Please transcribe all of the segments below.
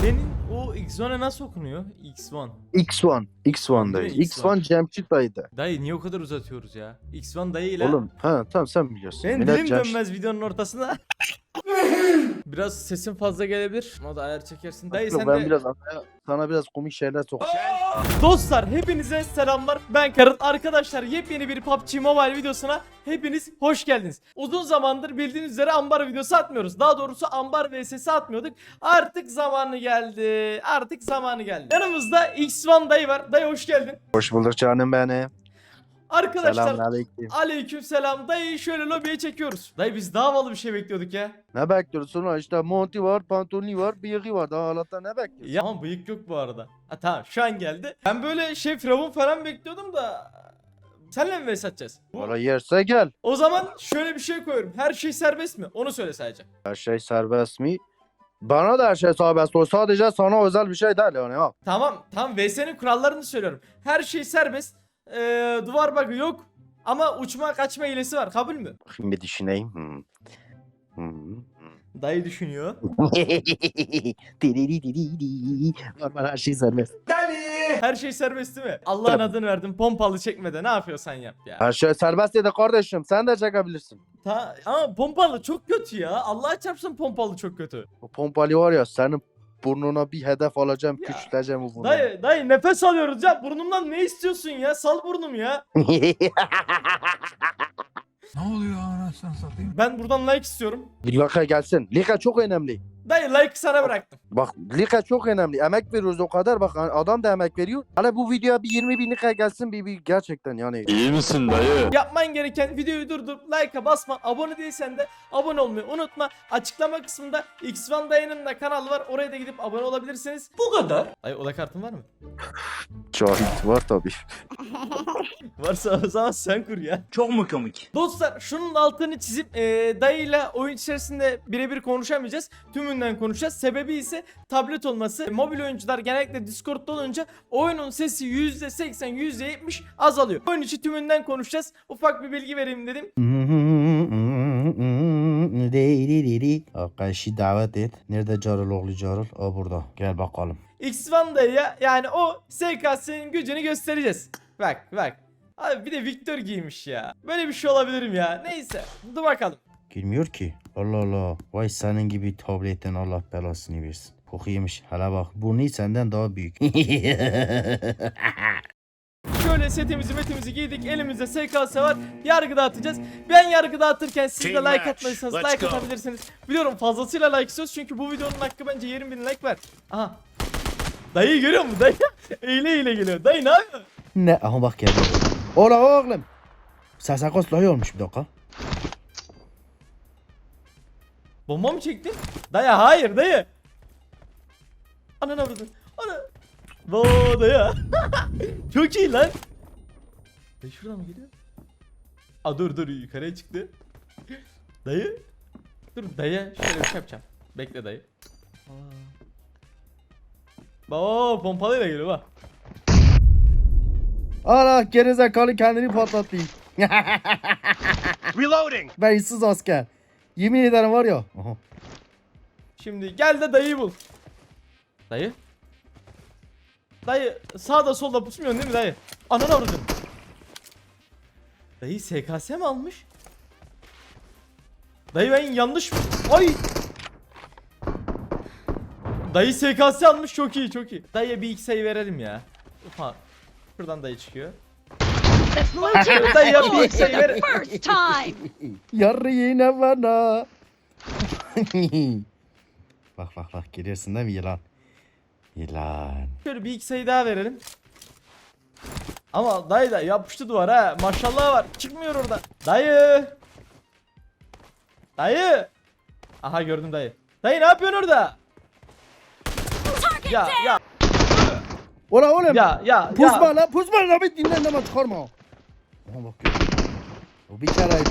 Senin o X1'e nasıl okunuyor? X1. X1. X1 dayı. Değil mi? X1 Cemçik dayıydı. Dayı niye o kadar uzatıyoruz ya? X1 dayı ile. Oğlum ha tamam sen biliyorsun. Benim Millet dilim Cemşit- dönmez videonun ortasına. biraz sesin fazla gelebilir. Ona da ayar çekersin. Dayı sen ben de... biraz sana biraz komik şeyler sokacağım. Dostlar hepinize selamlar. Ben Karın. Arkadaşlar yepyeni bir PUBG Mobile videosuna hepiniz hoş geldiniz. Uzun zamandır bildiğiniz üzere ambar videosu atmıyoruz. Daha doğrusu ambar vs atmıyorduk. Artık zamanı geldi. Artık zamanı geldi. Yanımızda X1 dayı var. Dayı hoş geldin. Hoş bulduk canım benim. Arkadaşlar Selamünaleyküm. aleyküm selam. Dayıyı şöyle lobiye çekiyoruz. Dayı biz daha havalı bir şey bekliyorduk ya. Ne bekliyorsun sonra işte monti var, pantolonu var, bıyığı var. Daha Allah'tan ne bekliyorsun? Ya ama bıyık yok bu arada. Ha tamam şu an geldi. Ben böyle şey firavun falan bekliyordum da Senle mi vs atacağız? Bu- yerse gel. O zaman şöyle bir şey koyuyorum. Her şey serbest mi? Onu söyle sadece. Her şey serbest mi? Bana da her şey serbest o. Sadece sana özel bir şey değil yani ha. Tamam, tamam VS'nin kurallarını söylüyorum. Her şey serbest. Ee, duvar bug'ı yok. Ama uçma kaçma hilesi var. Kabul mü? Bakayım bir düşüneyim. Hmm. Hmm. Dayı düşünüyor. Diriri diriri. Normal her şey serbest. Her şey serbest değil mi? Allah'ın adını verdim. Pompalı çekmede ne yapıyorsan yap ya. Her şey serbest dedi kardeşim. Sen de çekebilirsin. Ta ama pompalı çok kötü ya. Allah çarpsın pompalı çok kötü. O pompalı var ya senin burnuna bir hedef alacağım. Ya. Küçülteceğim o burnunu. Dayı, dayı nefes alıyoruz ya. Burnumdan ne istiyorsun ya? Sal burnum ya. Ne oluyor anasını satayım? Ben buradan like istiyorum. Lika gelsin. Lika çok önemli. Dayı like sana bıraktım. Bak Lika çok önemli. Emek veriyoruz o kadar. Bak adam da emek veriyor. Hala bu videoya bir 20 bin Lika gelsin bir, bir gerçekten yani. İyi misin dayı? Yapman gereken videoyu durdurup like'a basma. Abone değilsen de abone olmayı unutma. Açıklama kısmında X1 dayının da kanalı var. Oraya da gidip abone olabilirsiniz. Bu kadar. Ay oda kartın var mı? Cahit var tabii. Varsa o zaman sen kur ya. Çok mu komik? Dostlar şunun altını çizip e, dayıyla oyun içerisinde birebir konuşamayacağız. Tümünden konuşacağız. Sebebi ise tablet olması. Mobil oyuncular genellikle Discord'da olunca oyunun sesi %80 %70 azalıyor. Oyun içi tümünden konuşacağız. Ufak bir bilgi vereyim dedim. Arkadaşı davet et. Nerede Carıl oğlu Carıl? O burada. Gel bakalım. X1 dayıya yani o SKS'nin gücünü göstereceğiz. Bak bak. Abi bir de Victor giymiş ya. Böyle bir şey olabilirim ya. Neyse. Dur bakalım. Girmiyor ki. Allah Allah. Vay senin gibi tabletten Allah belasını versin. Kokuymuş. Hala bak. Burnu senden daha büyük. Şöyle setimizi metimizi giydik. Elimizde SKS var. Yargı dağıtacağız. Ben yargı dağıtırken siz de Team like match. atmadıysanız Let's like go. atabilirsiniz. Biliyorum fazlasıyla like istiyoruz çünkü bu videonun hakkı bence 20 bin like var. Aha. Dayı görüyor musun dayı? eyle eyle geliyor. Dayı ne yapıyor? ne? Aha bak geldi. Ola oğlum. Sasakos iyi olmuş bir dakika. Bomba mı çektin? Dayı hayır dayı. Ana ne vurdun? Ana. Bo dayı. Çok iyi lan. Dayı şuradan mı geliyor? Aa dur dur yukarıya çıktı. Dayı. Dur dayı şöyle bir şey yapacağım. Bekle dayı. Aa. Oo pompalıyla geliyor bak. Ana gerizekalı kendini patlattı. Reloading! Beyinsiz asker. Yemin ederim var ya. Aha. Şimdi gel de dayıyı bul. Dayı. Dayı sağda solda pusmuyorsun değil mi dayı? Ananı avradın. Dayı SKS mi almış? Dayı ben yanlış mı? Ay! Dayı SKS almış çok iyi çok iyi. Dayıya bir iki sayı verelim ya. Ufa. Şuradan dayı çıkıyor. Blue team Dayıya bir scored iki sayı for the first time. Yarı yine bana. bak bak bak geliyorsun değil mi yılan? Yılan. Şöyle bir iki sayı daha verelim. Ama dayı da yapıştı duvar ha. Maşallah var. Çıkmıyor oradan. Dayı. Dayı. Aha gördüm dayı. Dayı ne yapıyorsun orada? Ya ya Ola oğlum. ya ya Pusma ya. lan pusma lan bir dinlen deme çıkarma. Aha bak gördün. O bir kereydi.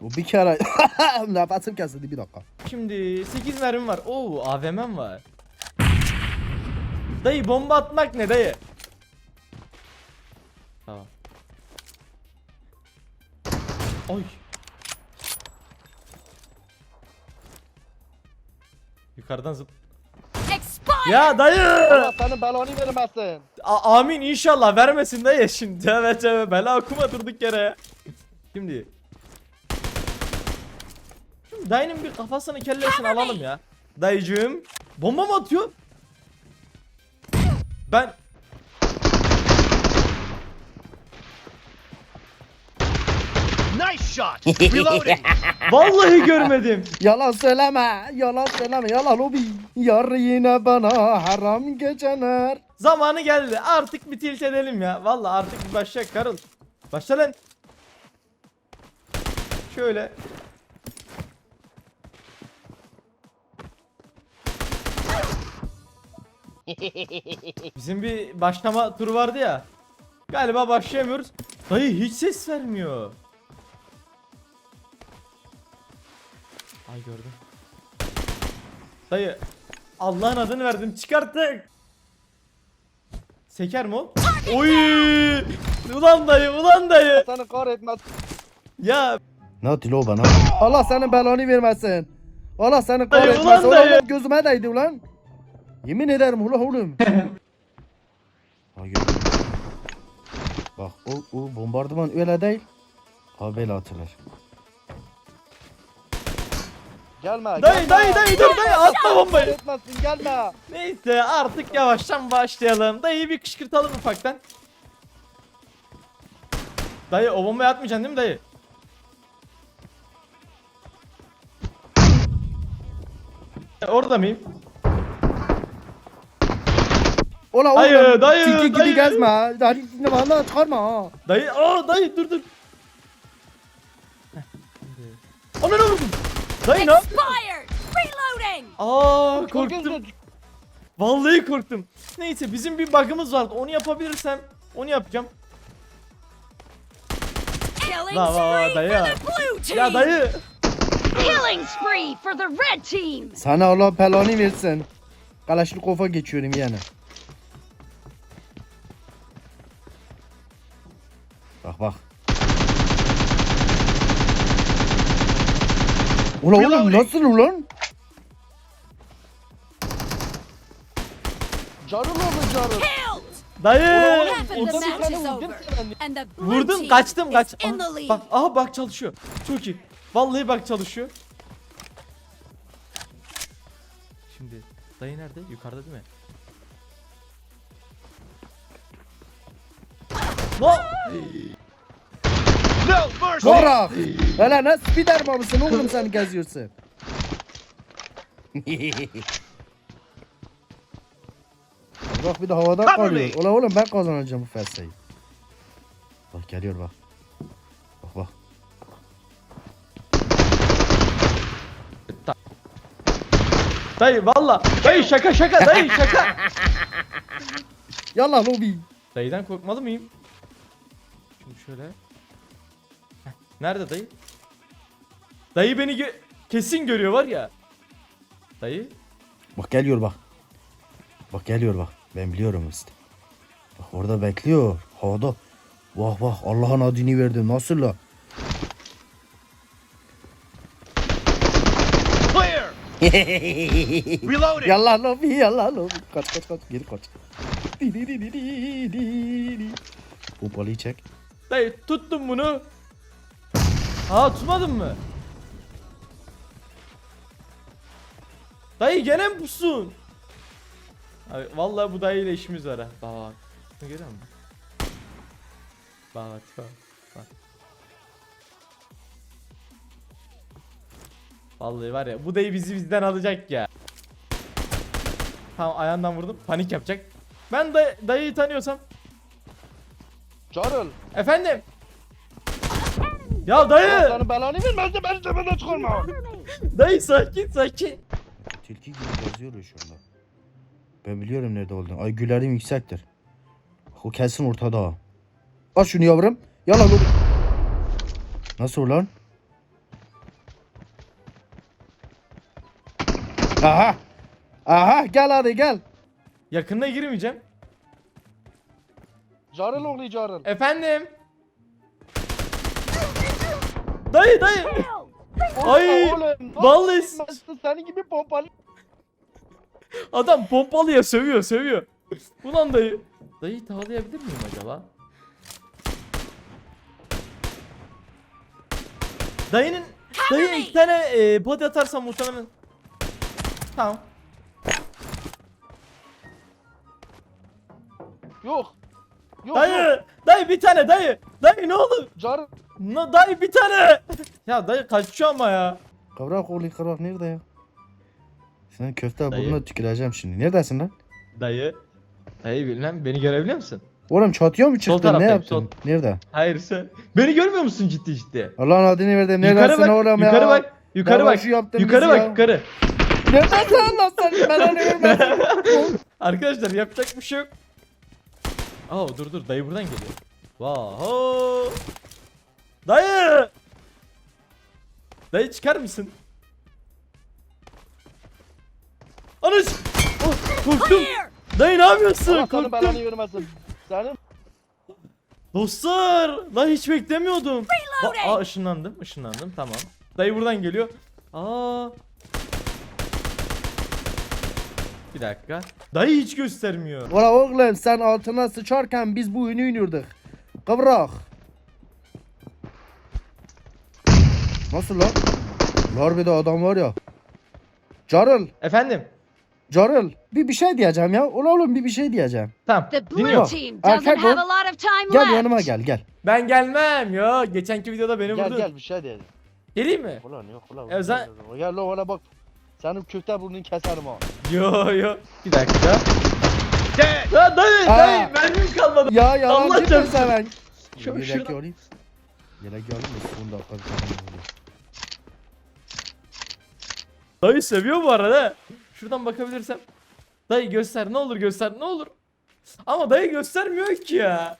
O bir kere. Nefesim kesildi bir dakika. Şimdi 8 mermim var. Oo AVM'm var. Dayı bomba atmak ne dayı? Tamam. Oy. Yukarıdan zıp. Ya dayı! Allah senin belanı vermesin. A- amin inşallah vermesin dayı şimdi. Evet evet bela okuma durduk yere. Şimdi. Şimdi dayının bir kafasını kellesini alalım ya. Dayıcığım. Bomba mı atıyor? Ben Nice shot. Reloading. vallahi görmedim. Yalan söyleme, yalan söyleme, yalan lobi. Yar yine bana haram geceler. Zamanı geldi. Artık bir tilt edelim ya. Vallahi artık bir başla Karıl. Başla lan. Şöyle. Bizim bir başlama turu vardı ya. Galiba başlayamıyoruz. Dayı hiç ses vermiyor. Ay gördüm. Dayı Allah'ın adını verdim çıkarttık. Seker mi o? Oy! Ulan dayı ulan dayı. Seni kahretmesin. Ya Ne atıyor o bana? Allah senin belanı vermesin. Allah seni kahretmesin. ulan Ulan, dayı. gözüme değdi ulan. Yemin ederim ulan oğlum. Hayır. Bak o, o bombardıman öyle değil. Ha böyle atılır. Gelme. dayı dayı dayı dur dayı atma bombayı. Kahretmesin gelme. Neyse artık yavaştan başlayalım. Dayıyı bir kışkırtalım ufaktan. Dayı o bombayı atmayacaksın değil mi dayı? E, Orada mıyım? Ola Dayı, oğlum. dayı, Tilki gibi dayı. gezme. Dayı ne valla çıkarma ha. Dayı aa dayı dur dur. Şimdi. Ana ne? Dayı ne? Expired! Reloading! Aa korktum. Vallahi korktum. Neyse bizim bir bug'ımız vardı. Onu yapabilirsem onu yapacağım. Killing La, la, la, spree dayı for ya. the blue team! Ya dayı. Killing spree for the red team! Sana Allah belanı versin. Kalaşnikova geçiyorum yani. Bak bak. Ulan oğlum nasıl ulan? Oldu carıl. Killed! Dayı. Orada bir match tane is vurdum over. seni. Vurdum kaçtım kaç. Aha, bak aha bak çalışıyor. Çok iyi. Vallahi bak çalışıyor. Şimdi dayı nerede? Yukarıda değil mi? Lan! No Bırak. Hele ne spider mısın oğlum sen geziyorsun? Bak bir de havada kalıyor. Ulan oğlum ben kazanacağım bu fesayı. Bak geliyor bak. Bak bak. Dayı valla. Dayı şaka şaka dayı şaka. Yallah lobi. Dayıdan korkmalı mıyım? Şimdi şöyle. Nerede dayı? Dayı beni gö- kesin görüyor var ya. Dayı. Bak geliyor bak. Bak geliyor bak. Ben biliyorum işte. Bak orada bekliyor. Havada. Vah vah Allah'ın adını verdim. Nasıl la? Clear. Reloading. Yallah lobi yallah lobi. Kaç kaç kaç. Geri kaç. Di di di di di di di. Pompalıyı çek. Dayı tuttum bunu. Aa tutmadın mı? Dayı gene mi pusun? Abi, vallahi bu dayıyla işimiz var ha. Bak. Bunu görüyor musun? Bak bak bak. Vallahi var ya bu dayı bizi bizden alacak ya. Tamam ayağından vurdum panik yapacak. Ben de dayıyı tanıyorsam Carıl. Efendim? Ya dayı! Senin belanı vermesin beni tepeden çıkarma. Dayı sakin sakin. Tilki gibi geziyor şu anda. Ben biliyorum nerede olduğunu. Ay gülerim yüksektir. O kesin ortada. Al şunu yavrum. Yallah lobi. Nasıl lan? Aha. Aha gel hadi gel. Yakında girmeyeceğim. Carıl oğlu carıl. Efendim? Dayı dayı. Ay, Oğlum, vallahi- nasıl Senin gibi pompalı. Adam pompalıya sövüyor sövüyor. Ulan dayı. Dayı tavlayabilir miyim acaba? Dayının dayı iki tane e, body atarsam muhtemelen. Tamam. Yok. Yok yok. Dayı, dayı bir tane dayı. Dayı ne olur? Carın. No, dayı bir tane. Ya dayı kaçıyor ama ya. Kavrak oğlu kavrak nerede ya? Senin köfte Dayı. burnuna tüküreceğim şimdi. Neredesin lan? Dayı. Dayı bilmem beni görebiliyor musun? Oğlum çatıya mı çıktın? Ne yaptın? sol. Nerede? Hayır sen. Beni görmüyor musun ciddi ciddi? Allah'ın adını verdim. Neredesin bak, oğlum ya? yukarı bak, yukarı bak, yukarı bak, yukarı. Neredesin lan sen? Ben onu görmedim. Arkadaşlar yapacak bir şey yok. Aa dur dur dayı buradan geliyor. Vaho. Dayı. Dayı çıkar mısın? Anış. Oh, korktum. Dayı ne yapıyorsun? Allah senin Korktum. belanı vermesin. Senin Dostlar. Lan hiç beklemiyordum. Ba-. Aa ışınlandım ışınlandım tamam. Dayı buradan geliyor. Aa. Bir dakika. Dayı hiç göstermiyor. Valla oğlum sen altına sıçarken biz bu oyunu oynuyorduk. Kavrak. Nasıl lan? Harbide adam var ya. Carıl. Efendim. Carıl. Bir bir şey diyeceğim ya. Ulan oğlum bir bir şey diyeceğim. Tamam. The blue Dinliyorum. team Erkek have ol. a lot of time Gel left. yanıma gel gel. Ben gelmem ya. Geçenki videoda beni gel vurdu. gel bir şey diyelim. Geleyim mi? Ulan yok ulan. Ya sen- Gel lan ona bak. Senin köfte burnunu keserim ha. Yo yo. Bir dakika. Dead! Ya dayı Aa. dayı mermim kalmadı. Ya Allah yalancı mı çarpsın. seven? Şu- Yelek şuradan- alayım. Yelek alayım da son dakika. Dayı seviyor bu arada. Şuradan bakabilirsem. Dayı göster ne olur göster ne olur. Ama dayı göstermiyor ki ya.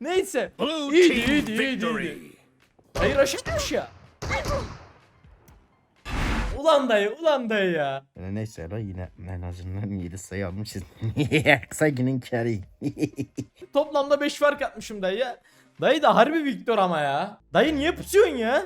Neyse. Blue İyiydi, iyiydi, iyiydi. Dayı raşitmiş ya. Ulan dayı ulan dayı ya. Yani neyse la yine en azından 7 sayı almışız. Kısa günün kârı. Toplamda 5 fark atmışım dayı ya. Dayı da harbi Victor ama ya. Dayı niye pusuyorsun ya?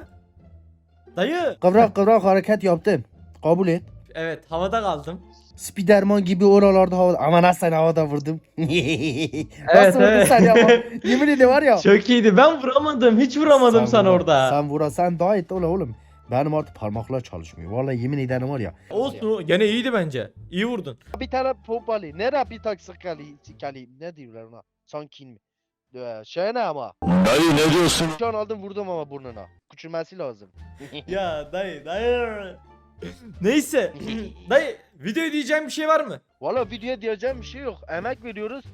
Dayı. kıvrak kıvrak hareket yaptım. Kabul et. Evet havada kaldım. Spiderman gibi oralarda havada. Ama nasıl sen havada vurdum. Evet, nasıl vurdun evet. sen ya? Yemin ediyorum var ya. Çok iyiydi ben vuramadım hiç vuramadım Sen sana vura- orada. Sen vura sen daha et ola oğlum. Benim artık parmaklar çalışmıyor. Vallahi yemin ederim var ya. Olsun gene iyiydi bence. İyi vurdun. Bir tane pompalı. Nere bir tak sıkalı, sıkalı. Ne diyorlar ona? Sankin mi? Ee, Şey ne ama? Dayı ne diyorsun? Şu an aldım vurdum ama burnuna. Küçülmesi lazım. ya dayı dayı. Neyse. dayı videoya diyeceğim bir şey var mı? Valla videoya diyeceğim bir şey yok. Emek veriyoruz.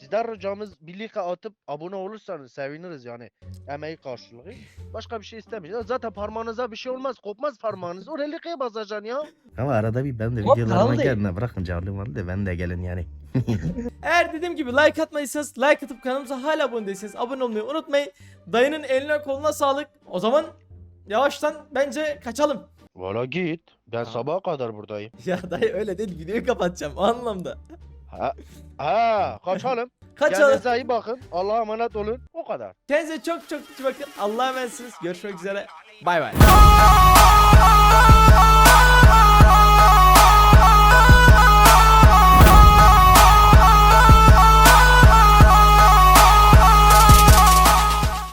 Sizden ricamız birlikte atıp abone olursanız seviniriz yani. Emeği karşılığı. Başka bir şey istemiyoruz. Zaten parmağınıza bir şey olmaz. Kopmaz parmağınız. Oraya likeye basacaksın ya. Ama arada bir ben de Hop, videolarıma kaldı. gelme. Bırakın canlı var da ben de gelin yani. Eğer dediğim gibi like atmadıysanız like atıp kanalımıza hala abone değilseniz abone olmayı unutmayın. Dayının eline koluna sağlık. O zaman yavaştan bence kaçalım. Valla git. Ben sabaha kadar buradayım. Ya dayı öyle değil videoyu kapatacağım o anlamda. Ha, ha kaçalım. Kaçalım. Kendinize iyi bakın. Allah'a emanet olun. O kadar. Kendinize çok çok iyi bakın. Allah'a emanetsiniz. Görüşmek üzere. Bay bay.